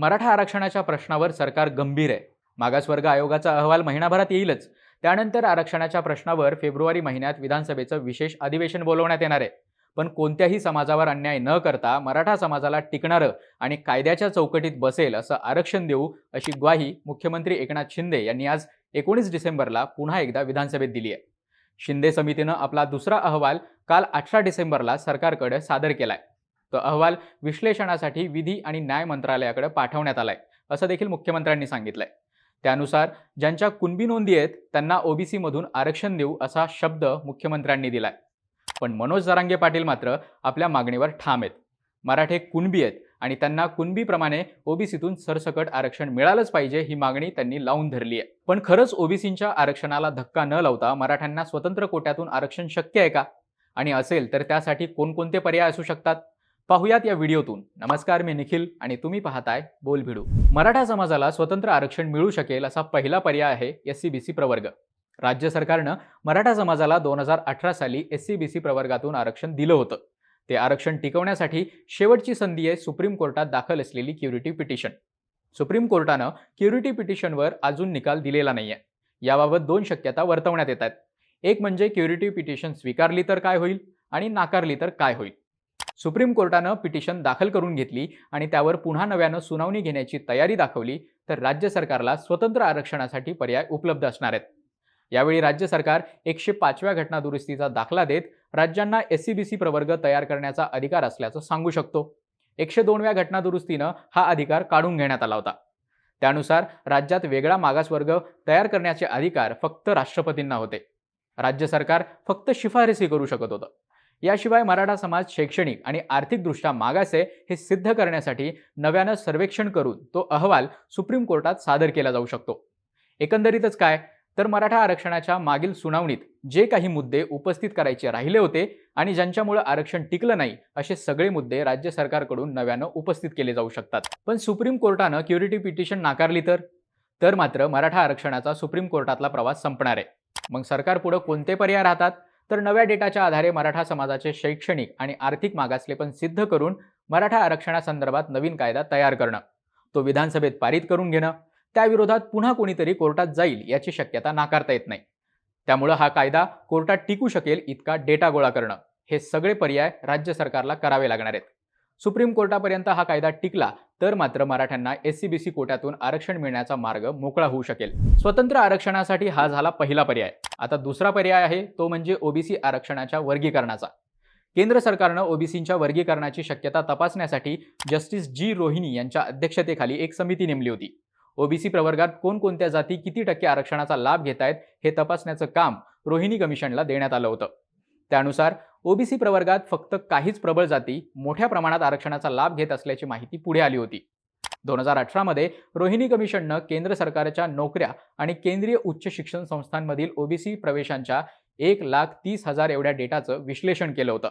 मराठा आरक्षणाच्या प्रश्नावर सरकार गंभीर आहे. मागासवर्ग आयोगाचा अहवाल महिनाभरात येईलच. त्यानंतर आरक्षणाच्या प्रश्नावर फेब्रुवारी महिन्यात विधानसभेचं विशेष अधिवेशन बोलवण्यात येणार आहे. पण कोणत्याही समाजावर अन्याय न करता मराठा समाजाला टिकणारं आणि कायद्याच्या चौकटीत बसेल असं आरक्षण देऊ अशी ग्वाही मुख्यमंत्री एकनाथ शिंदे यांनी आज एकोणीस डिसेंबरला पुन्हा एकदा विधानसभेत दिली आहे. शिंदे समितीनं आपला दुसरा अहवाल काल अठरा डिसेंबरला सरकारकडे सादर केलाय. तो अहवाल विश्लेषणासाठी विधी आणि न्याय मंत्रालयाकडे पाठवण्यात आलाय असं देखील मुख्यमंत्र्यांनी सांगितलंय. त्यानुसार ज्यांच्या कुणबी नोंदी आहेत त्यांना ओबीसी मधून आरक्षण देऊ असा शब्द मुख्यमंत्र्यांनी दिलाय. पण मनोज जरांगे पाटील मात्र आपल्या मागणीवर ठाम आहेत. मराठे कुणबी आहेत आणि त्यांना कुणबीप्रमाणे ओबीसीतून सरसकट आरक्षण मिळालंच पाहिजे ही मागणी त्यांनी लावून धरली आहे पण खरंच ओबीसींच्या आरक्षणाला धक्का न लावता मराठ्यांना स्वतंत्र कोट्यातून आरक्षण शक्य आहे का? आणि असेल तर त्यासाठी कोणकोणते पर्याय असू शकतात? पाहुयात या व्हिडिओतून. नमस्कार मी निखिल आणि तुम्ही पाहताय बोल भिडू मराठा समाजाला स्वतंत्र आरक्षण मिळू शकेल असा पहिला पर्याय आहे एस सी बी सी प्रवर्ग. राज्य सरकारनं मराठा समाजाला दोन हजार अठरा साली एस सी बी सी प्रवर्गातून आरक्षण दिलं होतं. ते आरक्षण टिकवण्यासाठी शेवटची संधी आहे सुप्रीम कोर्टात दाखल असलेली क्युरिटी पिटिशन. सुप्रीम कोर्टानं क्युरिटी पिटिशनवर अजून निकाल दिलेला नाहीये. याबाबत दोन शक्यता वर्तवण्यात येत आहेत. एक म्हणजे क्युरिटी पिटिशन स्वीकारली तर काय होईल आणि नाकारली तर काय होईल? सुप्रीम कोर्टानं पिटिशन दाखल करून घेतली आणि त्यावर पुन्हा नव्यानं सुनावणी घेण्याची तयारी दाखवली तर राज्य सरकारला स्वतंत्र आरक्षणासाठी पर्याय उपलब्ध असणार आहेत. यावेळी राज्य सरकार एकशे पाचव्या घटना दुरुस्तीचा दाखला देत राज्यांना एस सी बी सी प्रवर्ग तयार करण्याचा अधिकार असल्याचं सांगू शकतो. एकशे दोनव्या घटना दुरुस्तीनं हा अधिकार काढून घेण्यात आला होता. त्यानुसार राज्यात वेगळा मागासवर्ग तयार करण्याचे अधिकार फक्त राष्ट्रपतींना होते. राज्य सरकार फक्त शिफारसी करू शकत होतं. याशिवाय मराठा समाज शैक्षणिक आणि आर्थिकदृष्ट्या मागास आहे हे सिद्ध करण्यासाठी नव्यानं सर्वेक्षण करून तो अहवाल सुप्रीम कोर्टात सादर केला जाऊ शकतो. एकंदरीतच काय? तर मराठा आरक्षणाच्या मागील सुनावणीत जे काही मुद्दे उपस्थित करायचे राहिले होते आणि ज्यांच्यामुळे आरक्षण टिकलं नाही असे सगळे मुद्दे राज्य सरकारकडून नव्यानं उपस्थित केले जाऊ शकतात. पण सुप्रीम कोर्टानं क्युरिटी पिटिशन नाकारली तर? तर मात्र मराठा आरक्षणाचा सुप्रीम कोर्टातला प्रवास संपणार आहे. मग सरकार पुढे कोणते पर्याय राहतात? तर नव्या डेटाच्या आधारे मराठा समाजाचे शैक्षणिक आणि आर्थिक मागासलेपण सिद्ध करून मराठा आरक्षणासंदर्भात नवीन कायदा तयार करणं. तो विधानसभेत पारित करून घेणं. त्याविरोधात पुन्हा कोणीतरी कोर्टात जाईल याची शक्यता नाकारता येत नाही. त्यामुळं हा कायदा कोर्टात टिकू शकेल इतका डेटा गोळा करणं. हे सगळे पर्याय राज्य सरकारला करावे लागणार आहेत. सुप्रीम कोर्टापर्यंत हा कायदा टिकला तर मात्र मराठ्यांना एससीबीसी कोट्यातून आरक्षण मिळण्याचा मार्ग मोकळा होऊ शकेल. स्वतंत्र आरक्षणासाठी हा झाला पहिला पर्याय. आता दुसरा पर्याय आहे तो म्हणजे ओबीसी आरक्षणाच्या वर्गीकरणाचा. केंद्र सरकारनं ओबीसींच्या वर्गीकरणाची शक्यता तपासण्यासाठी जस्टिस जी रोहिणी यांच्या अध्यक्षतेखाली एक समिती नेमली होती. ओबीसी प्रवर्गात कोणकोणत्या जाती किती टक्के आरक्षणाचा लाभ घेत आहेत हे तपासण्याचं काम रोहिणी कमिशनला देण्यात आलं होतं. त्यानुसार ओबीसी प्रवर्गात फक्त काहीच प्रबळ जाती मोठ्या प्रमाणात आरक्षणाचा लाभ घेत असल्याची माहिती पुढे आली होती. दोन हजार अठरामध्ये रोहिणी कमिशननं केंद्र सरकारच्या नोकऱ्या आणि केंद्रीय उच्च शिक्षण संस्थांमधील ओबीसी प्रवेशांच्या एक लाख तीस हजार एवढ्या डेटाचं विश्लेषण केलं होतं.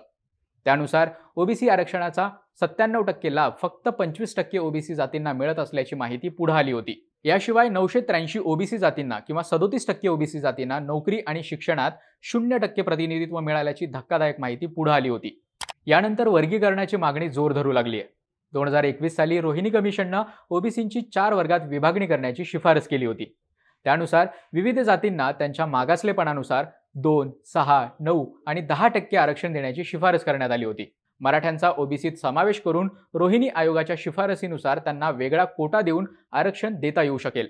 त्यानुसार ओबीसी आरक्षणाचा सत्त्याण्णव टक्के लाभ फक्त पंचवीस टक्के ओबीसी जातींना मिळत असल्याची माहिती पुढे आली होती. याशिवाय नऊशे त्र्याऐंशी ओबीसी जातींना किंवा सदोतीस टक्के ओबीसी जातींना नोकरी आणि शिक्षणात शून्य टक्के प्रतिनिधित्व मिळाल्याची धक्कादायक माहिती पुढे आली होती. यानंतर वर्गीकरणाची मागणी जोर धरू लागली आहे दोन हजार एकवीस साली रोहिणी कमिशननं ओबीसींची चार वर्गात विभागणी करण्याची शिफारस केली होती. त्यानुसार विविध जातींना त्यांच्या मागासलेपणानुसार दोन सहा नऊ आणि दहा टक्के आरक्षण देण्याची शिफारस करण्यात आली होती. मराठ्यांचा ओबीसीत समावेश करून रोहिणी आयोगाच्या शिफारसीनुसार त्यांना वेगळा कोटा देऊन आरक्षण देता येऊ शकेल.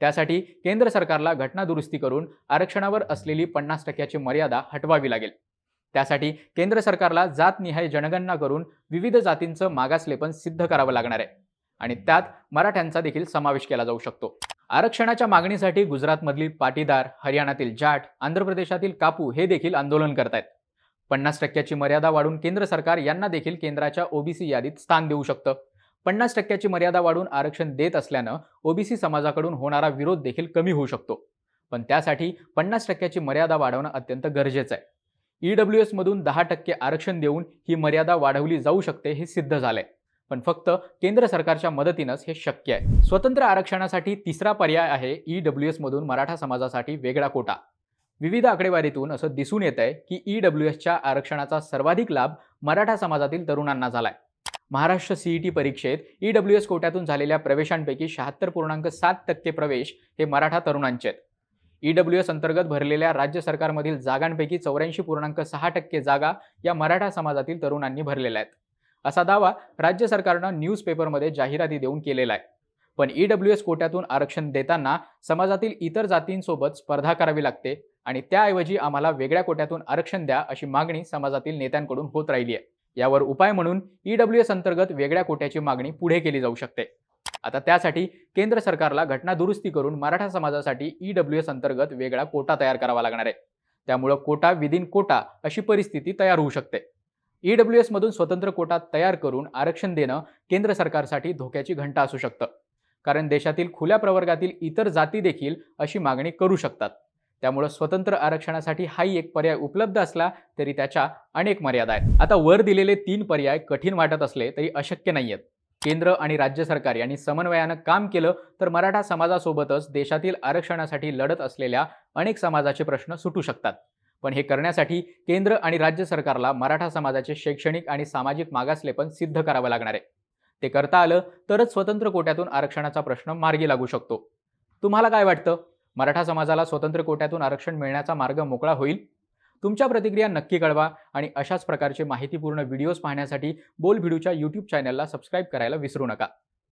त्यासाठी केंद्र सरकारला घटना दुरुस्ती करून आरक्षणावर असलेली पन्नास टक्क्याची मर्यादा हटवावी लागेल. त्यासाठी केंद्र सरकारला जातनिहाय जनगणना करून विविध जातींचं मागासलेपण सिद्ध करावं लागणार आहे. आणि त्यात मराठ्यांचा देखील समावेश केला जाऊ शकतो. आरक्षणाच्या मागणीसाठी गुजरातमधील पाटीदार हरियाणातील जाट आंध्र प्रदेशातील कापू हे देखील आंदोलन करतायत. पन्नास टक्क्याची मर्यादा वाढून केंद्र सरकार यांना देखील केंद्राच्या ओबीसी यादीत स्थान देऊ शकतं. पन्नास टक्क्याची मर्यादा वाढून आरक्षण देत असल्यानं ओबीसी समाजाकडून होणारा विरोध देखील कमी होऊ शकतो. पण त्यासाठी पन्नास टक्क्याची मर्यादा वाढवणं अत्यंत गरजेचं आहे. ईडब्ल्यू एसमधून दहा टक्के आरक्षण देऊन ही मर्यादा वाढवली जाऊ शकते हे सिद्ध झालंय. पण फक्त केंद्र सरकारच्या मदतीनंच हे शक्य आहे. स्वतंत्र आरक्षणासाठी तिसरा पर्याय आहे ईडब्ल्यू एसमधून मराठा समाजासाठी वेगळा कोटा. विविध आकडेवारीतून असं दिसून येत आहे की ईडब्ल्यू एसच्या आरक्षणाचा सर्वाधिक लाभ मराठा समाजातील तरुणांना झालाय. महाराष्ट्र सीईटी परीक्षेत ई डब्ल्यू एस कोट्यातून झालेल्या प्रवेशांपैकी शहात्तर पूर्णांक सात टक्के प्रवेश हे मराठा तरुणांचे आहेत ई डब्ल्यू एस अंतर्गत भरलेल्या राज्य सरकारमधील जागांपैकी चौऱ्याऐंशी पूर्णांक सहा टक्के जागा या मराठा समाजातील तरुणांनी भरलेल्या आहेत. असा दावा राज्य सरकारनं न्यूजपेपरमध्ये जाहिराती देऊन केलेला आहे. पण ई डब्ल्यू एस कोट्यातून आरक्षण देताना समाजातील इतर जातींसोबत स्पर्धा करावी लागते आणि त्याऐवजी आम्हाला वेगळ्या कोट्यातून आरक्षण द्या अशी मागणी समाजातील नेत्यांकडून होत राहिली आहे. यावर उपाय म्हणून ई डब्ल्यू एस अंतर्गत वेगळ्या कोट्याची मागणी पुढे केली जाऊ शकते. आता त्यासाठी केंद्र सरकारला घटना दुरुस्ती करून मराठा समाजासाठी ई डब्ल्यू एस अंतर्गत वेगळा कोटा तयार करावा लागणार आहे. त्यामुळं कोटा विदिन कोटा अशी परिस्थिती तयार होऊ शकते. ई डब्ल्यू एसमधून स्वतंत्र कोटा तयार करून आरक्षण देणं केंद्र सरकारसाठी धोक्याची घंटा असू शकतं. कारण देशातील खुल्या प्रवर्गातील इतर जाती देखील अशी मागणी करू शकतात. त्यामुळं स्वतंत्र आरक्षणासाठी हाही एक पर्याय उपलब्ध असला तरी त्याच्या अनेक मर्यादा आहेत. आता वर दिलेले तीन पर्याय कठीण वाटत असले तरी अशक्य नाही आहेत केंद्र आणि राज्य सरकार यांनी समन्वयानं काम केलं तर मराठा समाजासोबतच देशातील आरक्षणासाठी लढत असलेल्या अनेक समाजाचे प्रश्न सुटू शकतात. पण हे करण्यासाठी केंद्र आणि राज्य सरकारला मराठा समाजाचे शैक्षणिक आणि सामाजिक मागासलेपण सिद्ध करावं लागणार आहे. ते करता आलं तरच स्वतंत्र कोट्यातून आरक्षणाचा प्रश्न मार्गी लागू शकतो. तुम्हाला काय वाटतं? मराठा समाजाला स्वतंत्र कोट्यातून आरक्षण मिळण्याचा मार्ग मोकळा होईल? तुमच्या प्रतिक्रिया नक्की कळवा आणि अशाच प्रकारचे माहितीपूर्ण व्हिडिओज पाहण्यासाठी बोल व्हिडिओच्या यूट्यूब चॅनलला सबस्क्राईब करायला विसरू नका.